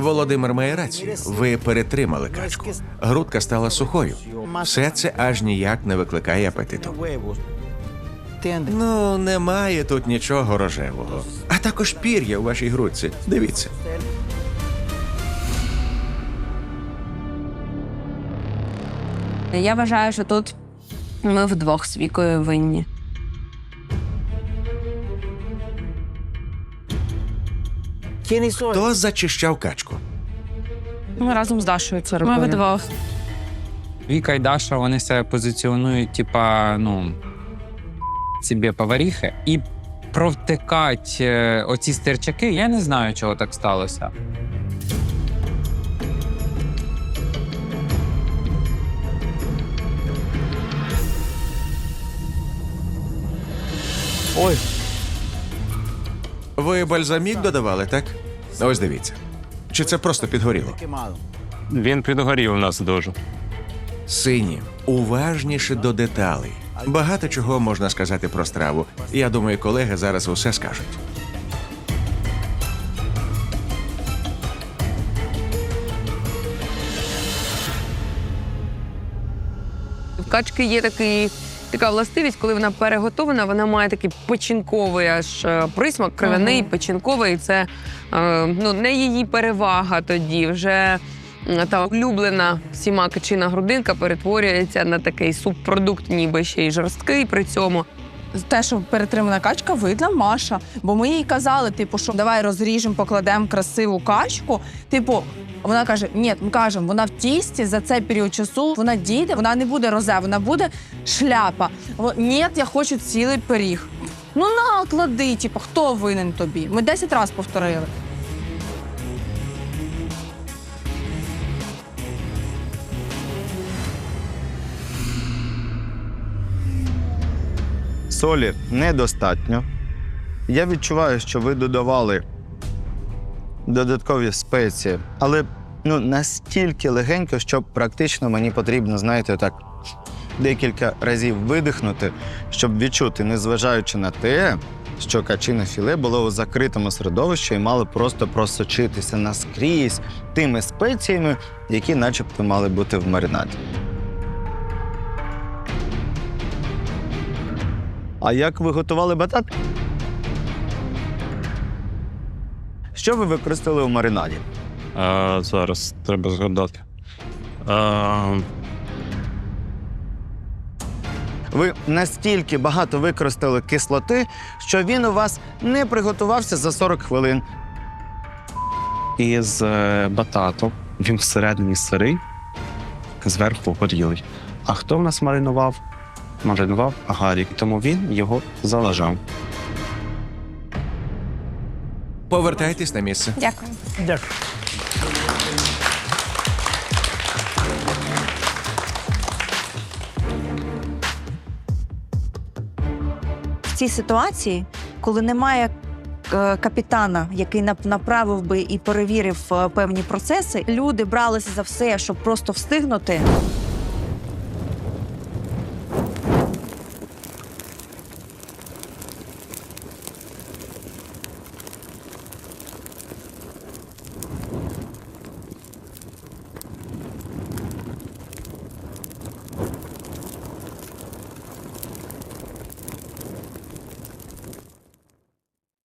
Володимир має рацію. Ви перетримали качку. Грудка стала сухою. Все це аж ніяк не викликає апетиту. Ну, немає тут нічого рожевого. А також пір'я у вашій грудці. Дивіться. Я вважаю, що тут ми вдвох з вікою винні. Хто зачищав качку? Ми разом з Дашою це Ми вдвох. Віка і Даша вони себе позиціонують, типа, ну собі поваріхи, і провтикать е, оці стерчаки. Я не знаю, чого так сталося. Ой, Ви бальзамік додавали, так? Ось дивіться. Чи це просто підгоріло? Він підгорів у нас дуже. Сині, уважніше до деталей. Багато чого можна сказати про страву. Я думаю, колеги зараз усе скажуть. В качки є такий, така властивість, коли вона переготовлена, вона має такий печінковий аж е, присмак, кров'яний, печінковий. Це е, ну, не її перевага тоді. Вже та улюблена всіма качина грудинка перетворюється на такий субпродукт, ніби ще й жорсткий при цьому. Те, що перетримана качка, видна Маша. Бо ми їй казали, типу, що давай розріжемо, покладемо красиву качку. Типу, вона каже: ні, ми кажемо, вона в тісті за цей період часу вона дійде, вона не буде розе, вона буде шляпа. Ні, я хочу цілий пиріг. Ну на, клади, типу, хто винен тобі? Ми 10 разів повторили. Солі недостатньо. Я відчуваю, що ви додавали додаткові спеції, але ну, настільки легенько, що практично мені потрібно, знаєте, так декілька разів видихнути, щоб відчути, незважаючи на те, що качине філе було у закритому середовищі і мало просто просочитися наскрізь тими спеціями, які начебто мали бути в маринаді. А як ви готували батат? Що ви використали у маринаді? А, зараз треба згадати. А, Ви настільки багато використали кислоти, що він у вас не приготувався за 40 хвилин. із е, батату. Він всередині сирий, зверху горілий. А хто в нас маринував? Маринував Гарік, тому він його залажав. Повертайтесь на місце. Дякую. Дякую. в цій ситуації, коли немає е, капітана, який нап- направив би і перевірив е, певні процеси, люди бралися за все, щоб просто встигнути.